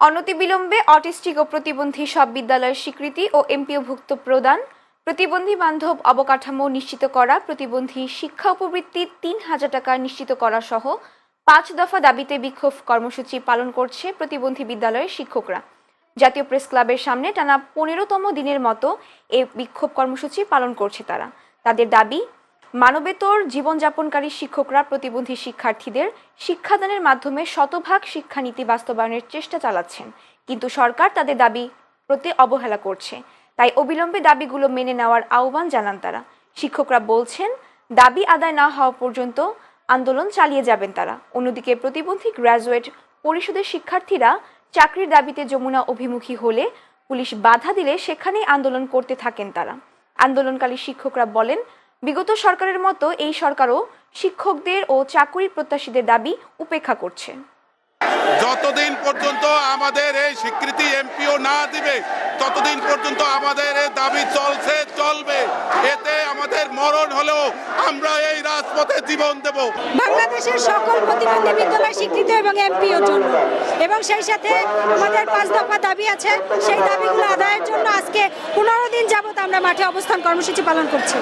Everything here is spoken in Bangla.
অনতিবিলম্বে অটিস্টিক ও প্রতিবন্ধী সব বিদ্যালয়ের স্বীকৃতি ও এমপিওভুক্ত প্রদান, প্রতিবন্ধী বান্ধব অবকাঠামো নিশ্চিত করা, প্রতিবন্ধী শিক্ষা উপবৃত্তি তিন হাজার টাকা নিশ্চিত করা সহ পাঁচ দফা দাবিতে বিক্ষোভ কর্মসূচি পালন করছে প্রতিবন্ধী বিদ্যালয়ের শিক্ষকরা। জাতীয় প্রেস ক্লাবের সামনে টানা পনেরোতম দিনের মতো এ বিক্ষোভ কর্মসূচি পালন করছে তারা। তাদের দাবি মানবেতর জীবনযাপনকারী শিক্ষকরা, প্রতিবন্ধী শিক্ষার্থীদের শিক্ষাদানের মাধ্যমে শতভাগ শিক্ষানীতি বাস্তবায়নের চেষ্টা চালাচ্ছেন। কিন্তু সরকার তাদের দাবি প্রতি অবহেলা করছে। তাই অবিলম্বে দাবিগুলো মেনে নেওয়ার আহ্বান জানান তারা। শিক্ষকরা বলছেন, দাবি আদায় না হওয়া পর্যন্ত আন্দোলন চালিয়ে যাবেন তারা। অন্যদিকে প্রতিবন্ধী গ্র্যাজুয়েট পরিষদের শিক্ষার্থীরা চাকরির দাবিতে যমুনা অভিমুখী হলে পুলিশ বাধা দিলে সেখানেই আন্দোলন করতে থাকেন তারা। আন্দোলনকারী শিক্ষকরা বলেন বিগত সরকারের মতো এই সরকারও শিক্ষকদের ও চাকুরি প্রত্যাশীদের দাবি উপেক্ষা করছে। যতদিন পর্যন্ত আমাদের এই স্বীকৃতি এমপিও না দিবে ততদিন পর্যন্ত আমাদের এই দাবি চলছে চলবে। এতে আমাদের মরণ হলেও আমরা এই রাজপথে জীবন দেব। বাংলাদেশের সকল প্রতিবন্ধী বিদ্যালয় স্বীকৃত এবং এমপিও জন্য। এবং সেই সাথে আমাদের পাঁচ দফা দাবি আছে সেই দাবিগুলো আদায়ের জন্য আজকে পনেরো দিন যাবত আমরা মাঠে অবস্থান কর্মসূচি পালন করছি।